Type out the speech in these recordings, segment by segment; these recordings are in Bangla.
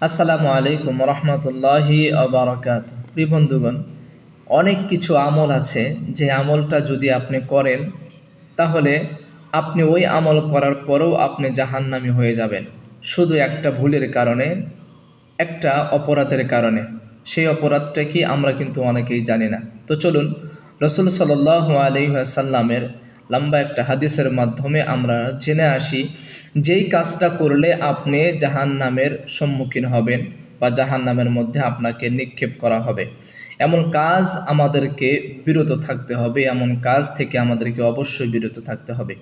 আসসালামু আলাইকুম রহমতুল্লাহি আবরকাত প্রিয় বন্ধুগণ, অনেক কিছু আমল আছে, যে আমলটা যদি আপনি করেন, তাহলে আপনি ওই আমল করার পরেও আপনি জাহান্নামি হয়ে যাবেন। শুধু একটা ভুলের কারণে, একটা অপরাধের কারণে। সেই অপরাধটা কি আমরা কিন্তু অনেকেই জানি না। তো চলুন, রসুল সাল্লাহ আলহাসাল্লামের লম্বা একটা হাদিসের মাধ্যমে আমরা জেনে আসি, যেই কাজটা করলে আপনি জাহান নামের সম্মুখীন হবেন বা জাহান নামের মধ্যে আপনাকে নিক্ষেপ করা হবে। এমন কাজ আমাদেরকে বিরত থাকতে হবে, এমন কাজ থেকে আমাদেরকে অবশ্যই বিরত থাকতে হবে।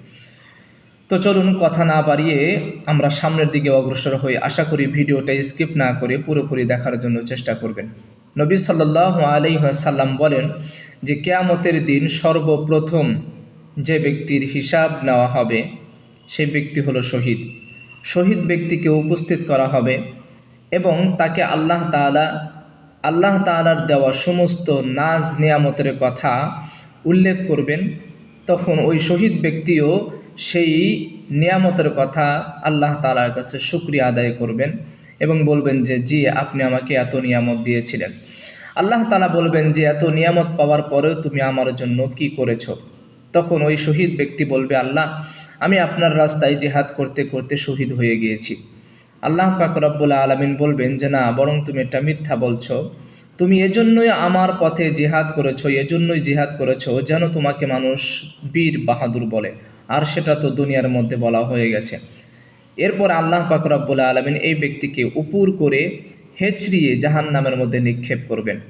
তো চলুন কথা না বাড়িয়ে আমরা সামনের দিকে অগ্রসর হই। আশা করি ভিডিওটা স্কিপ না করে পুরোপুরি দেখার জন্য চেষ্টা করবেন। নবী সাল্লাহ আলি সাল্লাম বলেন যে, কেয়ামতের দিন সর্বপ্রথম যে ব্যক্তির হিসাব নেওয়া হবে সেই ব্যক্তি হলো শহীদ। শহীদ ব্যক্তিকে উপস্থিত করা হবে এবং তাকে আল্লাহ তালা আল্লাহ তালার দেওয়া সমস্ত নাজ নিয়ামতের কথা উল্লেখ করবেন। তখন ওই শহীদ ব্যক্তিও সেই নিয়ামতের কথা আল্লাহ তালার কাছে শুক্রিয়া আদায় করবেন এবং বলবেন যে, জি, আপনি আমাকে এত নিয়ামত দিয়েছিলেন। আল্লাহ তালা বলবেন যে, এত নিয়ামত পাওয়ার পরেও তুমি আমার জন্য কি করেছ? তখন ওই শহীদ ব্যক্তি বলবে, আল্লাহ, আমি আপনার রাস্তায় জেহাদ করতে করতে শহীদ হয়ে গিয়েছি। আল্লাহ পাক আলমিন বলবেন যে, না, বরং তুমি এটা মিথ্যা বলছো। তুমি এজন্যই আমার পথে জেহাদ করেছ, এজন্যই জেহাদ করেছ যেন তোমাকে মানুষ বীর বাহাদুর বলে। আর সেটা তো দুনিয়ার মধ্যে বলা হয়ে গেছে। এরপর আল্লাহ পাক আলমিন এই ব্যক্তিকে উপুর করে হেচড়িয়ে জাহান নামের মধ্যে নিক্ষেপ করবেন।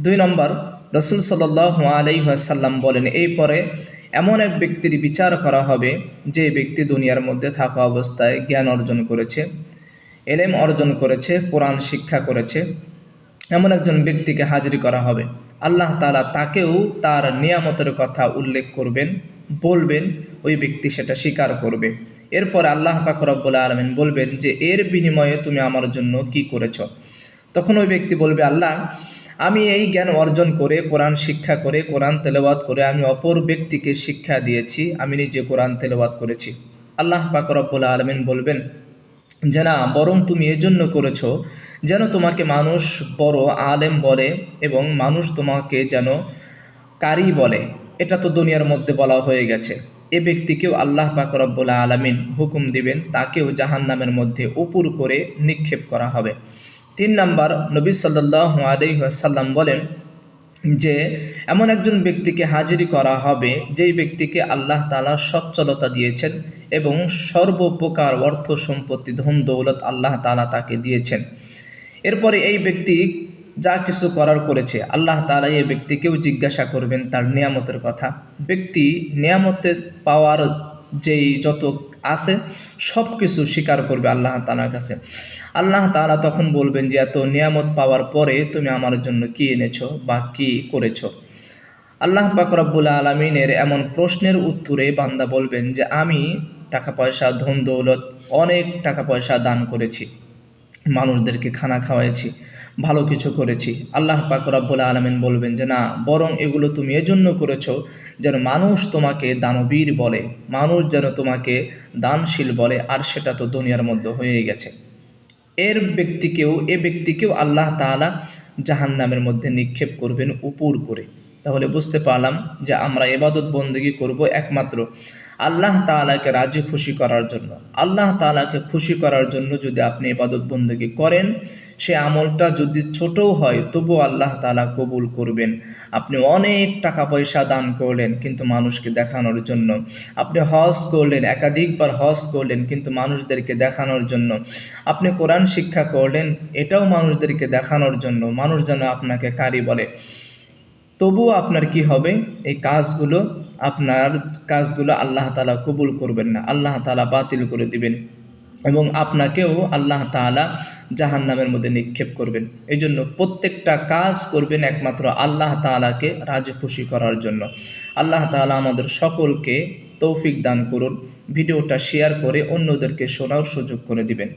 দুই নম্বর রসুল সাল্লাহ আলাইসাল্লাম বলেন, এই পরে এমন এক ব্যক্তির বিচার করা হবে যে ব্যক্তি দুনিয়ার মধ্যে থাকা অবস্থায় জ্ঞান অর্জন করেছে, এলেম অর্জন করেছে, কোরআন শিক্ষা করেছে। এমন একজন ব্যক্তিকে হাজির করা হবে। আল্লাহ তালা তাকেও তার নিয়ামতের কথা উল্লেখ করবেন, বলবেন, ওই ব্যক্তি সেটা স্বীকার করবে। এরপর আল্লাহ পাকরব্বুল আলমিন বলবেন যে, এর বিনিময়ে তুমি আমার জন্য কি করেছ? তখন ওই ব্যক্তি বলবে, আল্লাহ আমি এই জ্ঞান অর্জন করে, কোরআন শিক্ষা করে, কোরআন তেলাওয়াত করে আমি অপর ব্যক্তিকে শিক্ষা দিয়েছি, আমি নিজে কোরআন তেলাওয়াত করেছি। আল্লাহ পাকরব্বুল আলমিন বলবেন যে না বরং তুমি এজন্য করেছ যেন তোমাকে মানুষ বড়, আলেম বলে এবং মানুষ তোমাকে যেন কারি বলে। এটা তো দুনিয়ার মধ্যে বলা হয়ে গেছে। এ ব্যক্তিকেও আল্লাহ পাকরব্বুল আলমিন হুকুম দিবেন, তাকেও জাহান্নামের মধ্যে উপুর করে নিক্ষেপ করা হবে। তিন নাম্বার নবী সাল্লাহ আলাইসাল্লাম বলেন যে, এমন একজন ব্যক্তিকে হাজিরি করা হবে যেই ব্যক্তিকে আল্লাহ তালা সচ্ছলতা দিয়েছেন এবং সর্বপ্রকার অর্থ সম্পত্তি, ধন, দৌলত আল্লাহ তালা তাকে দিয়েছেন। এরপরে এই ব্যক্তি যা কিছু করার করেছে, আল্লাহ তালা এই ব্যক্তিকেও জিজ্ঞাসা করবেন তার নিয়ামতের কথা। ব্যক্তি নিয়ামতের পাওয়ার যেই যত আছে সব কিছু স্বীকার করবে আল্লাহ তালার কাছে। আল্লাহ তালা তখন বলবেন যে, এত নিয়ামত পাওয়ার পরে তুমি আমার জন্য কি এনেছো বা কি করেছ? আল্লাহ পাকরাবুল আলমিনের এমন প্রশ্নের উত্তরে বান্দা বলবেন যে, আমি টাকা পয়সা ধন দৌলত অনেক টাকা পয়সা দান করেছি। মানুষদেরকে খানা খাওয়াইছি ভালো কিছু করেছি। আল্লাহ পাক রব্বুল আলমিন বলবেন যে, না, বরং এগুলো তুমি এজন্য করেছ যেন মানুষ তোমাকে দানবীর বলে, মানুষ যেন তোমাকে দানশীল বলে, আর সেটা তো দুনিয়ার মধ্যে হয়ে গেছে। এর ব্যক্তিকেও, এ ব্যক্তিকেও আল্লাহ তালা জাহান নামের মধ্যে নিক্ষেপ করবেন উপর করে। তাহলে বুঝতে পারলাম যে আমরা এবাদত বন্দী করব একমাত্র আল্লাহ তালাকে রাজি খুশি করার জন্য। আল্লাহ তালাকে খুশি করার জন্য যদি আপনি এবাদত বন্দী করেন, সে আমলটা যদি ছোটও হয় তবু আল্লাহ তালা কবুল করবেন। আপনি অনেক টাকা পয়সা দান করলেন, কিন্তু মানুষকে দেখানোর জন্য। আপনি হজ করলেন, একাধিকবার হজ করলেন, কিন্তু মানুষদেরকে দেখানোর জন্য। আপনি কোরআন শিক্ষা করলেন, এটাও মানুষদেরকে দেখানোর জন্য। মানুষ যেন আপনাকে কারি বলে। তবুও আপনার কি হবে? এই কাজগুলো, আপনার কাজগুলো আল্লাহ তালা কবুল করবেন না। আল্লাহ তালা বাতিল করে দিবেন এবং আপনাকেও আল্লাহ তালা জাহান নামের মধ্যে নিক্ষেপ করবেন। এই জন্য প্রত্যেকটা কাজ করবেন একমাত্র আল্লাহ তালাকে রাজি খুশি করার জন্য। আল্লাহ তালা আমাদের সকলকে তৌফিক দান করুন। ভিডিওটা শেয়ার করে অন্যদেরকে শোনার সুযোগ করে দিবেন।